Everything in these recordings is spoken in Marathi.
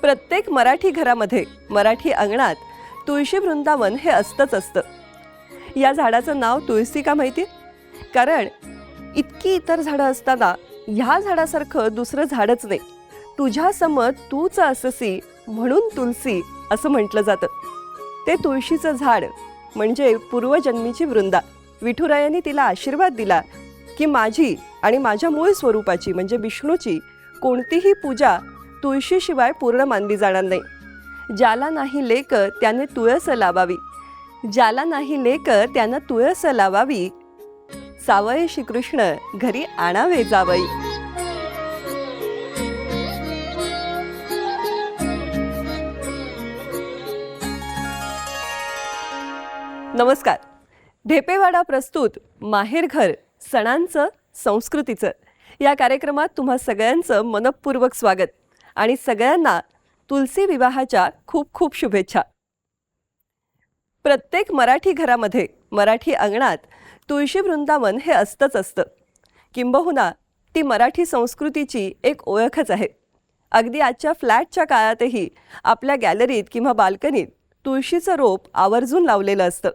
प्रत्येक मराठी घरामध्ये मराठी अंगणात तुळशी वृंदावन हे असतंच असतं. या झाडाचं नाव तुळसी का माहिती? कारण इतकी इतर झाडं असताना ह्या झाडासारखं दुसरं झाडच नाही. तुझ्या समत तूच अससी म्हणून तुलसी असं म्हटलं जातं. ते तुळशीचं झाड म्हणजे पूर्वजन्मीची वृंदा. विठुरायांनी तिला आशीर्वाद दिला की माझी आणि माझ्या मूळ स्वरूपाची म्हणजे विष्णूची कोणतीही पूजा तुळशीशिवाय पूर्ण मानली जाणार नाही. ज्याला नाही लेक त्याने तुळस लावावी. ज्याला नाही लेक त्यानं तुळस लावावी. सावय श्रीकृष्ण घरी आणावे जावई. नमस्कार. ढेपेवाडा प्रस्तुत माहेरघर सणांचं संस्कृतीचं. या कार्यक्रमात तुम्हा सगळ्यांचं मनपूर्वक स्वागत. आणि सगळ्यांना तुलसी विवाहाच्या खूप खूप शुभेच्छा. प्रत्येक मराठी घरामध्ये मराठी अंगणात तुळशी वृंदावन हे असतंच असतं. किंबहुना ती मराठी संस्कृतीची एक ओळखच आहे. अगदी आजच्या फ्लॅटच्या काळातही आपल्या गॅलरीत किंवा बाल्कनीत तुळशीचं रोप आवर्जून लावलेलं असतं.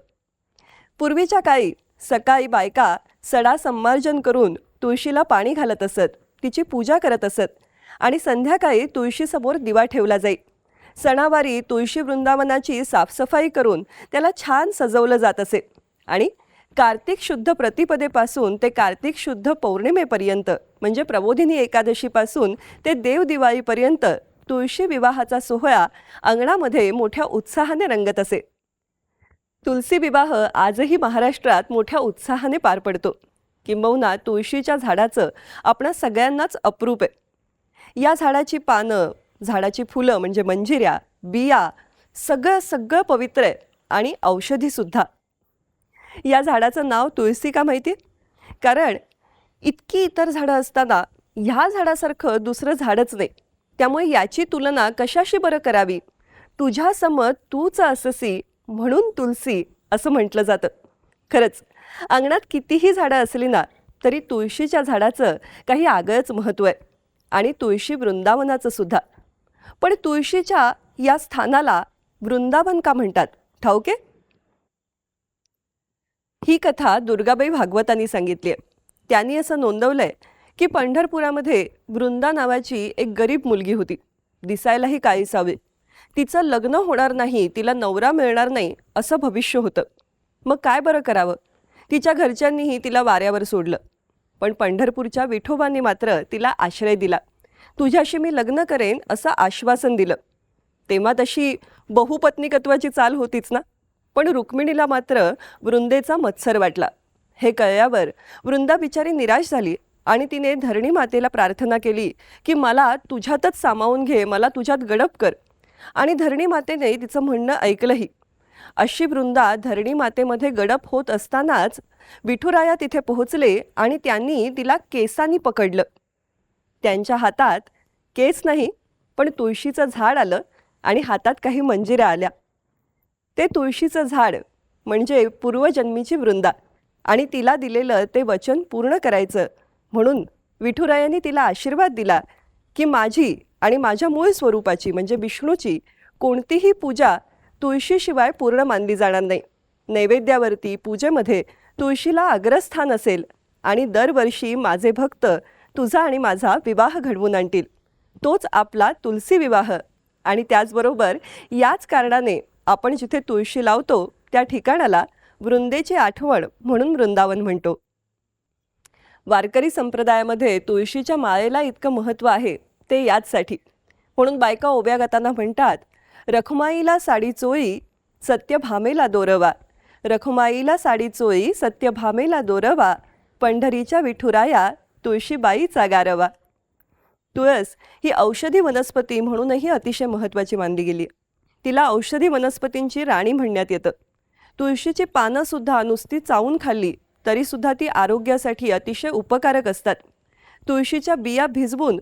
पूर्वीच्या काळी सकाळी बायका सडा संमार्जन करून तुळशीला पाणी घालत असत तिची पूजा करत असत आणि संध्याकाळी तुळशीसमोर दिवा ठेवला जाई. सणावारी तुळशी वृंदावनाची साफसफाई करून त्याला छान सजवलं जात असे. आणि कार्तिक शुद्ध प्रतिपदेपासून ते कार्तिक शुद्ध पौर्णिमेपर्यंत म्हणजे प्रबोधिनी एकादशीपासून ते देवदिवाळीपर्यंत तुळशी विवाहाचा सोहळा अंगणामध्ये मोठ्या उत्साहाने रंगत असे. तुलसी विवाह आजही महाराष्ट्रात मोठ्या उत्साहाने पार पडतो. किंबहुना तुळशीच्या झाडाचं आपणा सगळ्यांनाच अप्रूप आहे. या झाडाची पानं झाडाची फुलं म्हणजे मंजिऱ्या बिया सगळं सगळं पवित्र आहे आणि औषधीसुद्धा या झाडाचं नाव तुळसी का माहिती? कारण इतकी इतर झाडं असताना ह्या झाडासारखं दुसरं झाडच नाही. त्यामुळे याची तुलना कशाशी बरं करावी? तुझ्यासमत तूच अससी म्हणून तुलसी असं म्हटलं जातं. खरंच अंगणात कितीही झाडं असली ना तरी तुळशीच्या झाडाचं काही आगळंच महत्त्व आहे. आणि तुळशी वृंदावनाचं सुद्धा. पण तुळशीच्या या स्थानाला वृंदावन का म्हणतात? ठाऊके ही कथा दुर्गाबाई भागवतांनी सांगितली आहे त्यांनी असं नोंदवलंय की पंढरपुरामध्ये वृंदा नावाची एक गरीब मुलगी होती. दिसायलाही काळीसावी तिचं लग्न होणार नाही तिला नवरा मिळणार नाही असं भविष्य होतं. मग काय बरं करावं? तिच्या घरच्यांनीही तिला वाऱ्यावर सोडलं. पण पंढरपूरच्या विठोबांनी मात्र तिला आश्रय दिला. तुझ्याशी मी लग्न करेन असं आश्वासन दिलं. तेव्हा तशी बहुपत्निकत्वाची चाल होतीच ना? पण रुक्मिणीला मात्र वृंदेचा मत्सर वाटला. हे कळल्यावर वृंदा बिचारी निराश झाली आणि तिने धरणी मातेला प्रार्थना केली की मला तुझ्यातच सामावून घे मला तुझ्यात गडप कर. आणि धरणी मातेने तिचं म्हणणं ऐकलंही. अशी वृंदा धरणी मातेमध्ये गडप होत असतानाच विठुराया तिथे पोहोचले आणि त्यांनी तिला केसांनी पकडलं. त्यांच्या हातात केस नाही पण तुळशीचं झाड आलं आणि हातात काही मंजिऱ्या आल्या. ते तुळशीचं झाड म्हणजे पूर्वजन्मीची वृंदा आणि तिला दिलेलं ते वचन पूर्ण करायचं म्हणून विठुरायांनी तिला आशीर्वाद दिला की माझी आणि माझ्या मूळ स्वरूपाची म्हणजे विष्णूची कोणतीही पूजा तुळशीशिवाय पूर्ण मानली जाणार नाही. नैवेद्यावरती पूजेमध्ये तुळशीला अग्रस्थान असेल आणि दरवर्षी माझे भक्त तुझा आणि माझा विवाह घडवून आणतील. तोच आपला तुलसी विवाह. आणि त्याचबरोबर याच कारणाने आपण जिथे तुळशी लावतो त्या ठिकाणाला वृंदेची आठवण म्हणून वृंदावन म्हणतो. वारकरी संप्रदायामध्ये तुळशीच्या माळेला इतकं महत्त्व आहे ते याचसाठी. म्हणून बायका ओव्या गाताना म्हणतात रखुमाईला साडी चोळी सत्यभामेला दोरवा. रखुमाईला साडी चोळी सत्यभामेला दोरवा. पंढरीच्या विठुराया तुळशीबाईचा गारवा. तुळस ही औषधी वनस्पती म्हणूनही अतिशय महत्त्वाची मानली गेली. तिला औषधी वनस्पतींची राणी म्हणण्यात येतं. तुळशीची पानंसुद्धा नुसती चावून खाल्ली तरीसुद्धा ती आरोग्यासाठी अतिशय उपकारक असतात. तुळशीच्या बिया भिजवून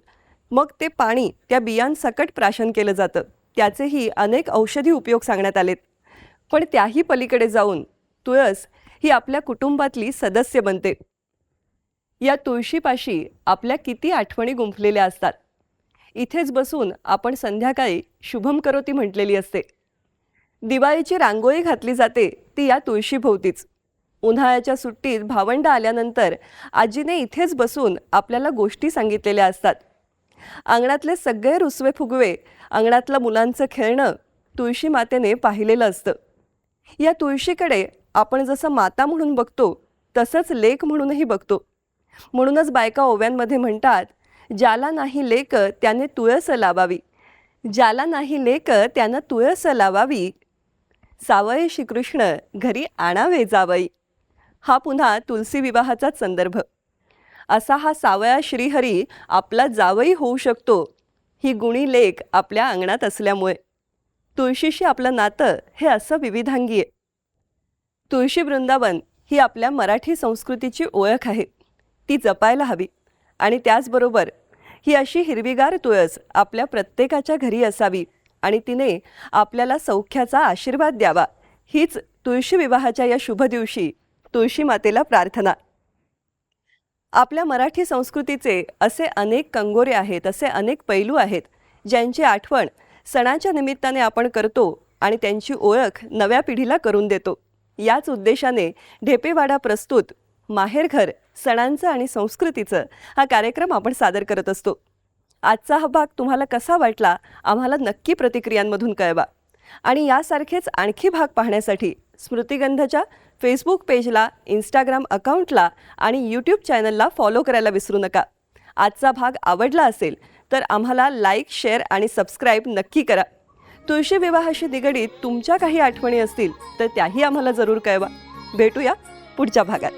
मग ते पाणी त्या बियांसकट प्राशन केलं जातं. त्याचेही अनेक औषधी उपयोग सांगण्यात आलेत. पण त्याही पलीकडे जाऊन तुळस ही आपल्या कुटुंबातली सदस्य बनते. या तुळशीपाशी आपल्या किती आठवणी गुंफलेल्या असतात. इथेच बसून आपण संध्याकाळी शुभम करोती म्हटलेली असते. दिवाळीची रांगोळी घातली जाते ती या तुळशीभोवतीच. उन्हाळ्याच्या सुट्टीत भावंड आल्यानंतर आजीने इथेच बसून आपल्याला गोष्टी सांगितलेल्या असतात. अंगणातले सगळे रुसवे फुगवे अंगणातलं मुलांचं खेळणं तुळशी मातेने पाहिलेलं असतं. या तुळशीकडे आपण जसं माता म्हणून बघतो तसंच लेख म्हणूनही बघतो. म्हणूनच बायका ओव्यांमध्ये म्हणतात ज्याला नाही लेक त्याने तुळस लावावी. ज्याला नाही लेक त्यानं तुळस लावावी. सावळे श्रीकृष्ण घरी आणावे जावई. हा पुन्हा तुलसी विवाहाचाच संदर्भ. असा हा सावया श्रीहरी आपला जावई होऊ शकतो. ही गुणी लेख आपल्या अंगणात असल्यामुळे. तुळशीशी आपलं नातं हे असं विविधांगी आहे. तुळशी वृंदावन ही आपल्या मराठी संस्कृतीची ओळख आहे. ती जपायला हवी. आणि त्याचबरोबर ही अशी हिरवीगार तुळस आपल्या प्रत्येकाच्या घरी असावी आणि तिने आपल्याला सौख्याचा आशीर्वाद द्यावा. हीच तुळशी विवाहाच्या या शुभ दिवशी तुळशी मातेला प्रार्थना. आपल्या मराठी संस्कृतीचे असे अनेक कंगोरे आहेत असे अनेक पैलू आहेत ज्यांची आठवण सणाच्या निमित्ताने आपण करतो आणि त्यांची ओळख नव्या पिढीला करून देतो. याच उद्देशाने ढेपेवाडा प्रस्तुत माहेरघर सणांचं आणि संस्कृतीचं हा कार्यक्रम आपण सादर करत असतो. आजचा हा भाग तुम्हाला कसा वाटला आम्हाला नक्की प्रतिक्रियांमधून कळवा. आणि यासारखेच आणखी भाग पाहण्यासाठी स्मृतिगंधच्या फेसबुक पेजला इंस्टाग्राम अकाउंटला आणि यूट्यूब चॅनलला फॉलो करायला विसरू नका. आजचा भाग आवडला असेल तर आम्हाला लाईक शेअर आणि सबस्क्राईब नक्की करा. तुळशी विवाहाशी निगडीत तुमच्या काही आठवणी असतील तर त्याही आम्हाला जरूर कळवा. भेटूया पुढच्या भागात.